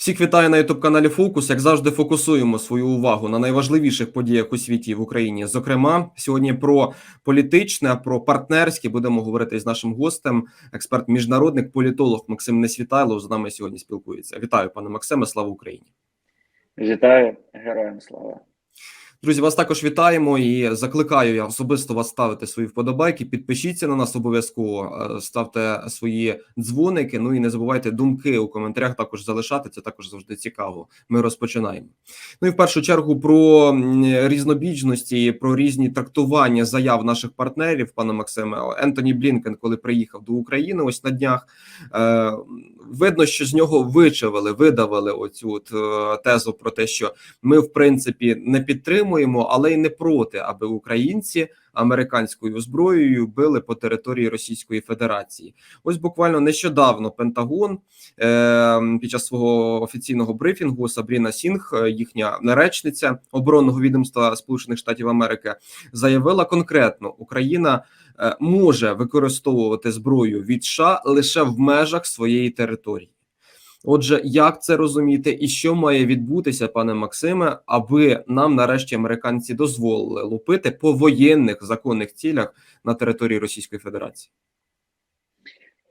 Всіх вітаю на youtube каналі Фокус. Як завжди, фокусуємо свою увагу на найважливіших подіях у світі в Україні. Зокрема, сьогодні про політичне, про партнерське будемо говорити з нашим гостем, експерт, міжнародник, політолог Максим Несвітайлов. З нами сьогодні спілкується. Вітаю, пане Максиме. Слава Україні! Вітаю героям слава. Друзі, вас також вітаємо і закликаю я особисто вас ставити свої вподобайки. Підпишіться на нас обов'язково, е, ставте свої дзвоники. Ну і не забувайте думки у коментарях також залишати. Це також завжди цікаво. Ми розпочинаємо. Ну і в першу чергу про різнобічності, про різні трактування заяв наших партнерів, пане Максиме Ентоні Блінкен, коли приїхав до України, ось на днях е, видно, що з нього вичавили, видавили оцю от, е, тезу про те, що ми в принципі не підтримуємо підтримуємо, але й не проти, аби українці американською зброєю били по території Російської Федерації. Ось буквально нещодавно Пентагон е, під час свого офіційного брифінгу Сабріна Сінг, е, їхня наречниця оборонного відомства Сполучених Штатів Америки, заявила конкретно Україна. Е, може використовувати зброю від США лише в межах своєї території. Отже, як це розуміти, і що має відбутися, пане Максиме, аби нам нарешті американці дозволили лупити по воєнних законних цілях на території Російської Федерації?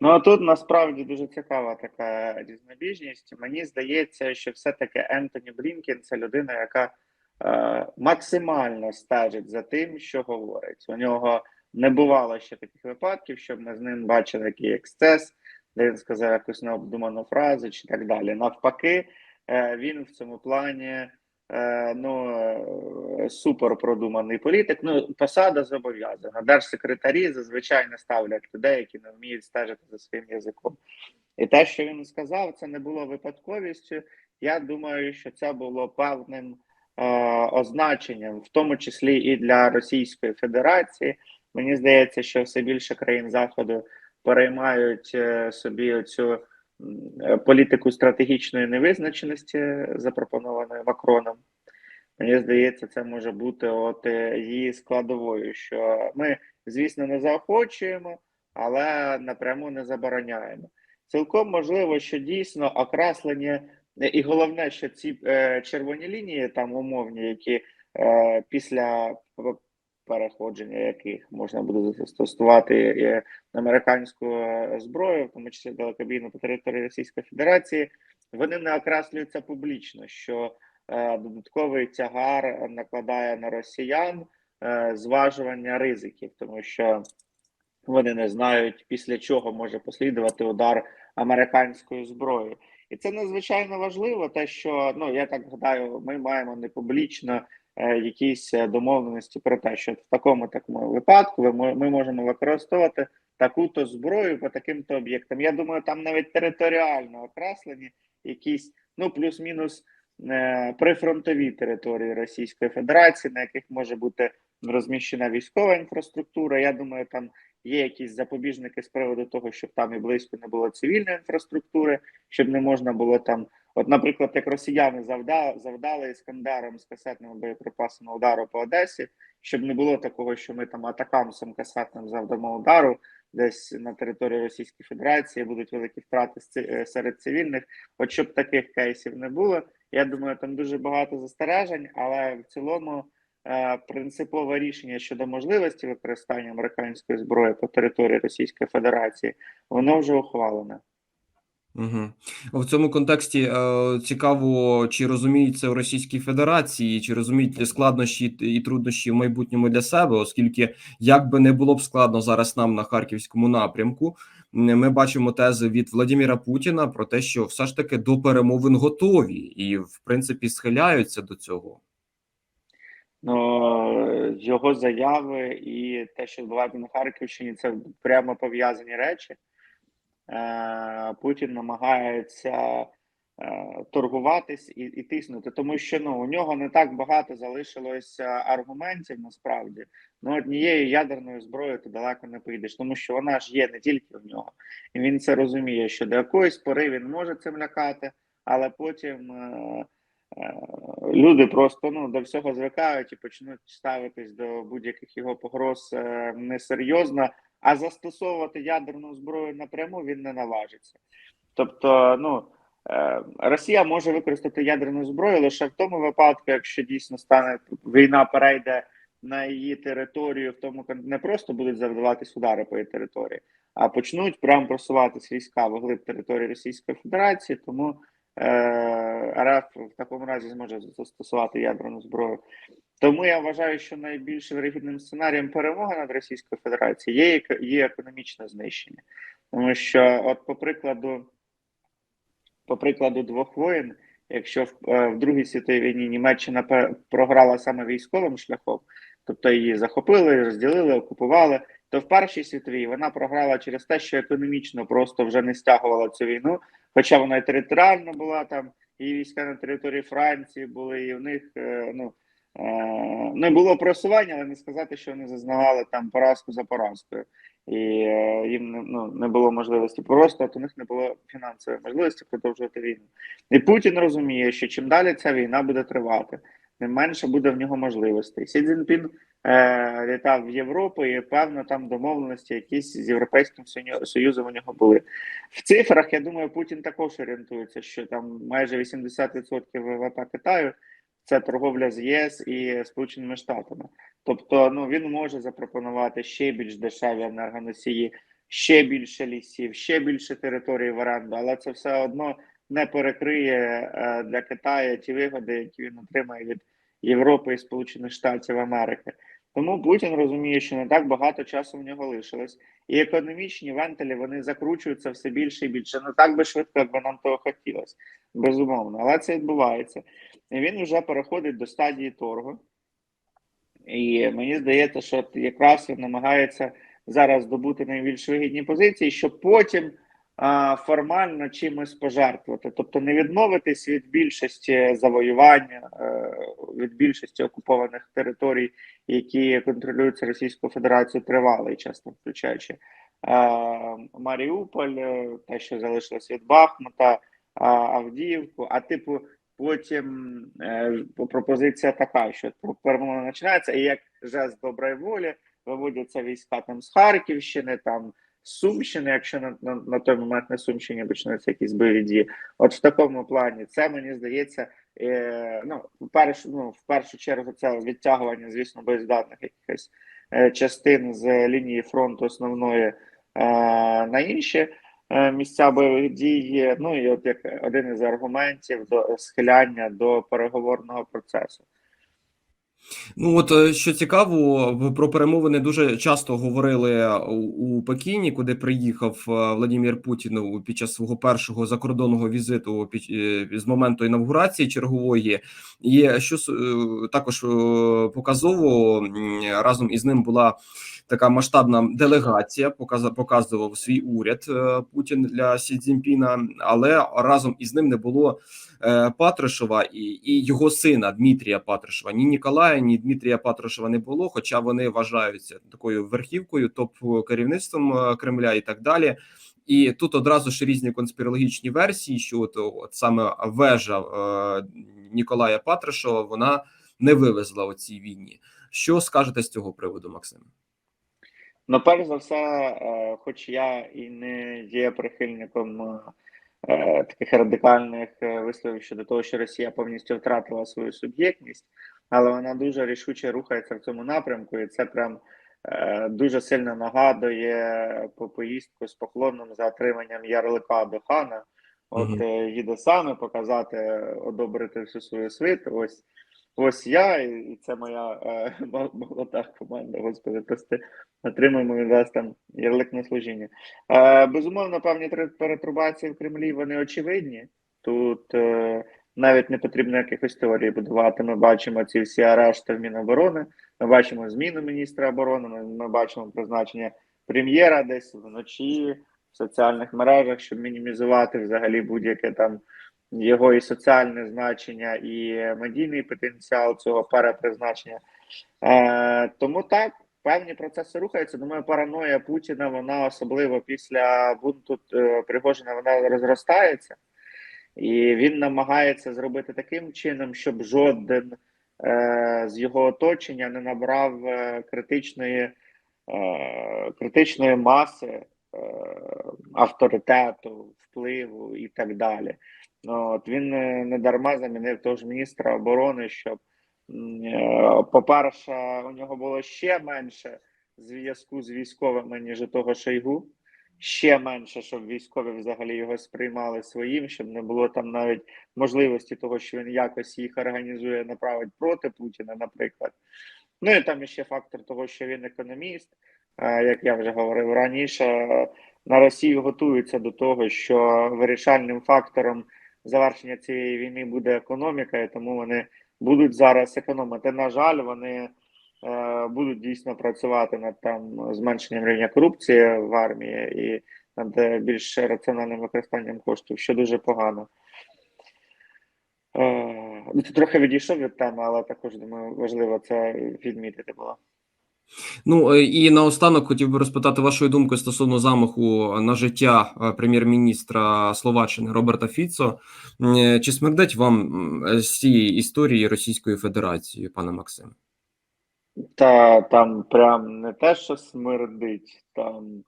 Ну а тут насправді дуже цікава така різнобіжність. Мені здається, що все-таки Ентоні Блінкен це людина, яка е, максимально стежить за тим, що говорить. У нього не бувало ще таких випадків, щоб ми з ним бачили який ексцес де він сказав якусь необдуману фразу чи так далі. Навпаки, е, він в цьому плані е, ну е, супер продуманий політик. Ну, посада зобов'язана. Держсекретарі зазвичай не ставлять людей, які не вміють стежити за своїм язиком. І те, що він сказав, це не було випадковістю. Я думаю, що це було певним е, означенням, в тому числі і для Російської Федерації. Мені здається, що все більше країн заходу переймають е, собі цю е, політику стратегічної невизначеності, запропонованої Макроном. Мені здається, це може бути от е, її складовою, що ми, звісно, не заохочуємо, але напряму не забороняємо. Цілком можливо, що дійсно окреслення, і головне, що ці червоні лінії, там умовні, які після переходження яких можна буде застосувати американську е, зброю, в тому числі далекобійну по території Російської Федерації, вони не окреслюються публічно, що е, додатковий тягар накладає на росіян е, зважування ризиків, тому що вони не знають після чого може послідувати удар американською зброєю. І це надзвичайно важливо, те, що ну я так гадаю, ми маємо не публічно Е, якісь е, домовленості про те, що в такому такому випадку ми можемо використовувати таку-то зброю по таким-то об'єктам. Я думаю, там навіть територіально окреслені якісь ну плюс-мінус е, прифронтові території Російської Федерації, на яких може бути розміщена військова інфраструктура. Я думаю, там є якісь запобіжники з приводу того, щоб там і близько не було цивільної інфраструктури, щоб не можна було там. От, наприклад, як росіяни завдали, завдали іскандером з касетними боєприпасами удару по Одесі, щоб не було такого, що ми там атакамсом касетним завдамо удару десь на території Російської Федерації будуть великі втрати е, серед цивільних. От щоб таких кейсів не було. Я думаю, там дуже багато застережень, але в цілому е, принципове рішення щодо можливості використання американської зброї по території Російської Федерації, воно вже ухвалене. Угу. В цьому контексті е, цікаво, чи розуміють це в Російській Федерації, чи розуміють складнощі і труднощі в майбутньому для себе, оскільки як би не було б складно зараз нам на харківському напрямку, ми бачимо тези від Владимира Путіна про те, що все ж таки до перемовин готові і, в принципі, схиляються до цього. Ну, його заяви і те, що відбувається на Харківщині, це прямо пов'язані речі. Е, Путін намагається е, торгуватись і і тиснути, тому що ну у нього не так багато залишилося аргументів. Насправді ну однією ядерною зброєю ти далеко не поїдеш, тому що вона ж є не тільки в нього, і він це розуміє, що до якоїсь пори він може цим лякати, але потім. Е, люди просто ну до всього звикають і почнуть ставитись до будь-яких його погроз несерйозно, а застосовувати ядерну зброю напряму він не наважиться. Тобто, ну Е, Росія може використати ядерну зброю лише в тому випадку, якщо дійсно стане війна перейде на її територію, в тому не просто будуть завдаватись удари по її території, а почнуть прямо просуватись війська вглиб території Російської Федерації. Тому е, РФ в такому разі зможе застосувати ядерну зброю. Тому я вважаю, що найбільш вирогідним сценарієм перемоги над Російською Федерацією є, є економічне знищення. Тому що, от, по прикладу, по прикладу двох воєн, якщо в, е, в Другій світовій війні Німеччина програла саме військовим шляхом, тобто її захопили, розділили, окупували, то в Першій світовій вона програла через те, що економічно просто вже не стягувала цю війну, хоча вона і територіально була там, і війська на території Франції були, і в них е, ну, не було просування, але не сказати, що вони зазнавали там поразку за поразкою. І е, їм не, ну, не було можливості просто, от у них не було фінансової можливості продовжувати війну. І Путін розуміє, що чим далі ця війна буде тривати, тим менше буде в нього можливостей. Сі Цзіньпін е, літав в Європу, і певно там домовленості якісь з Європейським Союзом у нього були. В цифрах, я думаю, Путін також орієнтується, що там майже 80% ВВП Китаю це торговля з ЄС і Сполученими Штатами. Тобто, ну він може запропонувати ще більш дешеві енергоносії, ще більше лісів, ще більше території в оренду, але це все одно не перекриє е, для Китаю ті вигоди, які він отримає від Європи і Сполучених Штатів Америки. Тому Путін розуміє, що не так багато часу в нього лишилось, і економічні вентилі вони закручуються все більше і більше. Не так би швидко, як би нам того хотілося, безумовно, але це відбувається. І він вже переходить до стадії торгу. І мені здається, що якраз він намагається зараз здобути найбільш вигідні позиції, щоб потім формально чимось пожертвувати, тобто не відмовитись від більшості завоювання, е, від більшості окупованих територій, які контролюються Російською Федерацією тривалий час, включаючи е, Маріуполь, е, те, що залишилось від Бахмута, Авдіївку, а типу. Потім пропозиція така, що перемога починається, і як жест доброї волі виводяться війська там з Харківщини, там Сумщини, якщо на, на, на той момент на Сумщині почнуться якісь бойові дії. От в такому плані це мені здається, е, ну, в першу, ну, в першу чергу, це відтягування, звісно, боєздатних якихось е, частин з лінії фронту основної е, на інші е, місця бойових дій. Ну і от як один із аргументів до схиляння до переговорного процесу. Ну от е, що цікаво, про перемовини дуже часто говорили у, у Пекіні, куди приїхав е, Владимир Путін під час свого першого закордонного візиту е, з моменту інавгурації чергової. І що е, також е, показово разом із ним була така масштабна делегація. Показував свій уряд е, Путін для Сі Цзіньпіна, але разом із ним не було е, Патрушева і, і його сина Дмитрія Патрушева. Ні Ніколая, ні Дмитрія Патрушева не було, хоча вони вважаються такою верхівкою, топ керівництвом е, Кремля і так далі. І тут одразу ж різні конспірологічні версії, що от, от саме вежа е, Ніколая Патрушева вона не вивезла у цій війні. Що скажете з цього приводу, Максим? Ну, перш за все, е, хоч я і не є прихильником е, таких радикальних е, висловів щодо того, що Росія повністю втратила свою суб'єктність, але вона дуже рішуче рухається в цьому напрямку, і це прям е, дуже сильно нагадує по поїздку з поклоном за отриманням ярлика до хана. От Мгм. е, їде саме показати, одобрити всю свою свиту. Ось ось я, і це моя е, молода команда, господи, прости отримуємо від вас там ярлик на служіння. Е, безумовно, певні перетрубації в Кремлі вони очевидні. Тут е, навіть не потрібно якихось теорій будувати. Ми бачимо ці всі арешти в Міноборони, ми бачимо зміну міністра оборони, ми, ми бачимо призначення прем'єра десь вночі в соціальних мережах, щоб мінімізувати взагалі будь-яке там його і соціальне значення, і медійний потенціал цього перепризначення. Е, тому так, певні процеси рухаються. Думаю, параноя Путіна, вона особливо після бунту е, Пригожина, вона розростається, і він намагається зробити таким чином, щоб жоден е, з його оточення не набрав е, критичної, е, критичної маси. е, Авторитету, впливу і так далі. Ну, от він не дарма замінив того ж міністра оборони, щоб, е, по-перше, у нього було ще менше зв'язку з військовими, ніж у того Шойгу. Ще менше, щоб військові взагалі його сприймали своїм, щоб не було там навіть можливості того, що він якось їх організує, направить проти Путіна, наприклад. Ну і там ще фактор того, що він економіст. Як я вже говорив раніше, на Росію готуються до того, що вирішальним фактором завершення цієї війни буде економіка, і тому вони будуть зараз економити. На жаль, вони е, будуть дійсно працювати над там зменшенням рівня корупції в армії і над е, більш раціональним використанням коштів, що дуже погано. Е, ну, трохи відійшов від теми, але також думаю, важливо це відмітити було. Ну е, і наостанок хотів би розпитати вашої думки стосовно замаху на життя е, прем'єр-міністра Словаччини Роберта Фіцо. Е, Чи смердить вам з цієї історії Російської Федерації, пане Максиме? Та там прям не те, що смердить, там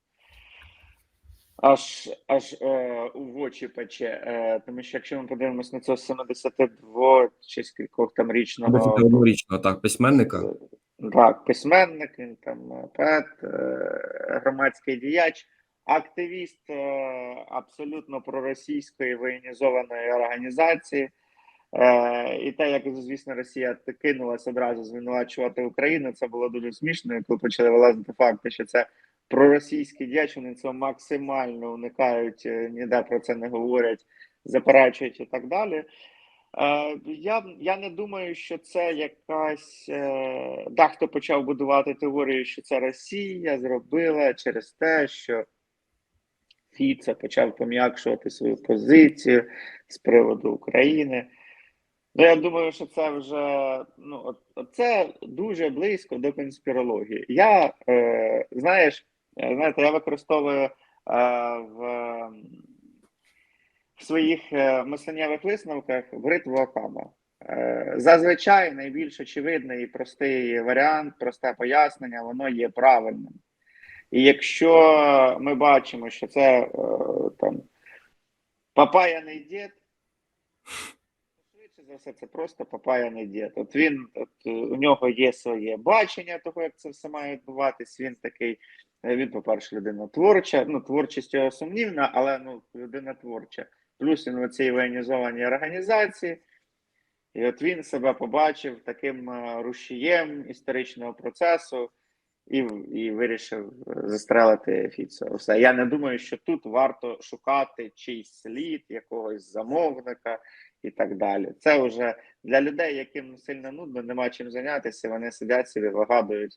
аж аж е, у очі пече. Е, тому що якщо ми подивимось на цього 72 чи скількох там річного 51-річного так письменника. Так, письменник, він там поет, е, громадський діяч, активіст е, абсолютно проросійської воєнізованої організації. Е, І те, як звісно, Росія кинулася одразу звинувачувати Україну, це було дуже смішно, коли почали вилазити факти, що це проросійський діяч, вони цього максимально уникають, ніде про це не говорять, заперечують і так далі. Е, Я, я не думаю, що це якась е, дехто почав будувати теорію, що це Росія зробила через те, що Фіце почав пом'якшувати свою позицію з приводу України. Ну, я думаю, що це вже ну, це дуже близько до конспірології. Я, е, знаєш, е, знаєте, я використовую е, в, в своїх е, мисленнєвих висновках бритву Окама. Е, зазвичай найбільш очевидний і простий варіант, просте пояснення, воно є правильним. І якщо ми бачимо, що це е, там папаяний дід, швидше за все, це просто папаяний дід. От він от, у нього є своє бачення того, як це все має відбуватись. Він такий, він, по-перше, людина творча. Ну, творчість його сумнівна, але ну, людина творча. Плюс він у цій воєнізованій організації. І от він себе побачив таким е, рушієм історичного процесу і, і вирішив е, застрелити Фіцо. Все. Я не думаю, що тут варто шукати чийсь слід, якогось замовника і так далі. Це вже для людей, яким сильно нудно, нема чим зайнятися, вони сидять собі, вигадують.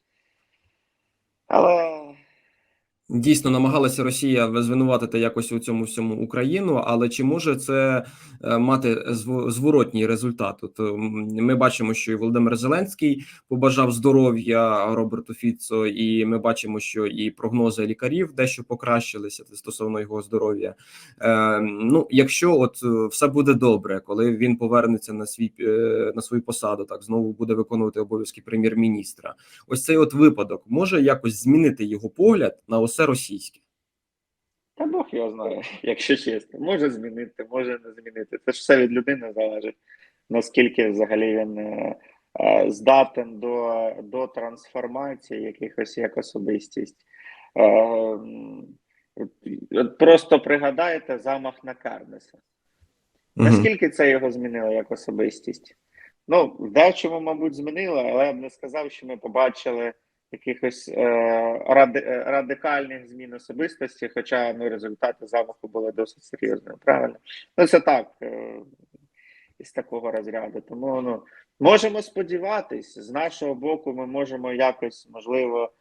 Але Дійсно намагалася Росія звинуватити якось у цьому всьому Україну, але чи може це е, мати зв- зворотній результат? От ми бачимо, що і Володимир Зеленський побажав здоров'я Роберту Фіцо, і ми бачимо, що і прогнози лікарів дещо покращилися стосовно його здоров'я. Е, ну, якщо от е, все буде добре, коли він повернеться на свій е, на свою посаду, так знову буде виконувати обов'язки прем'єр-міністра. Ось цей от випадок може якось змінити його погляд на усе російське. Та Бог його знає, якщо чесно. Може змінити, може не змінити. Це ж все від людини залежить, наскільки взагалі він е, е, здатен до, до трансформації якихось як особистість. Е, просто пригадайте замах на Карнеса. Наскільки це його змінило як особистість? Ну, в дечому, мабуть, змінило, але я б не сказав, що ми побачили якихось е, ради, е, радикальних змін особистості, хоча ну, результати замаху були досить серйозними. Правильно? Ну, це так, е, із такого розряду. Тому ну, можемо сподіватись, з нашого боку, ми можемо якось, можливо,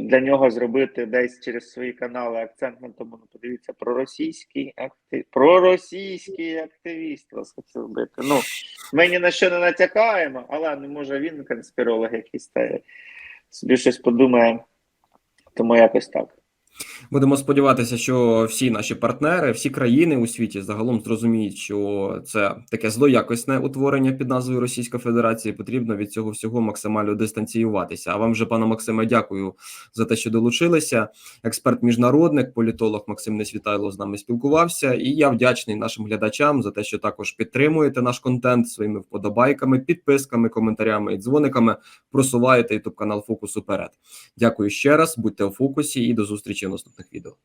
для нього зробити десь через свої канали акцент на тому, ну подивіться, проросійський актив, проросійський активіст вас хотів бити. Ну, ми ні на що не натякаємо, але ну, може він конспіролог якийсь та собі щось подумає. Тому якось так. Будемо сподіватися, що всі наші партнери, всі країни у світі загалом зрозуміють, що це таке злоякісне утворення під назвою Російська Федерація. Потрібно від цього всього максимально дистанціюватися. А вам же, пане Максиме, дякую за те, що долучилися. Експерт міжнародник, політолог Максим Несвітайло з нами спілкувався. І я вдячний нашим глядачам за те, що також підтримуєте наш контент своїми вподобайками, підписками, коментарями і дзвониками. Просуваєте ютуб канал Фокус уперед. Дякую ще раз. Будьте у фокусі і до зустрічі наступних відео.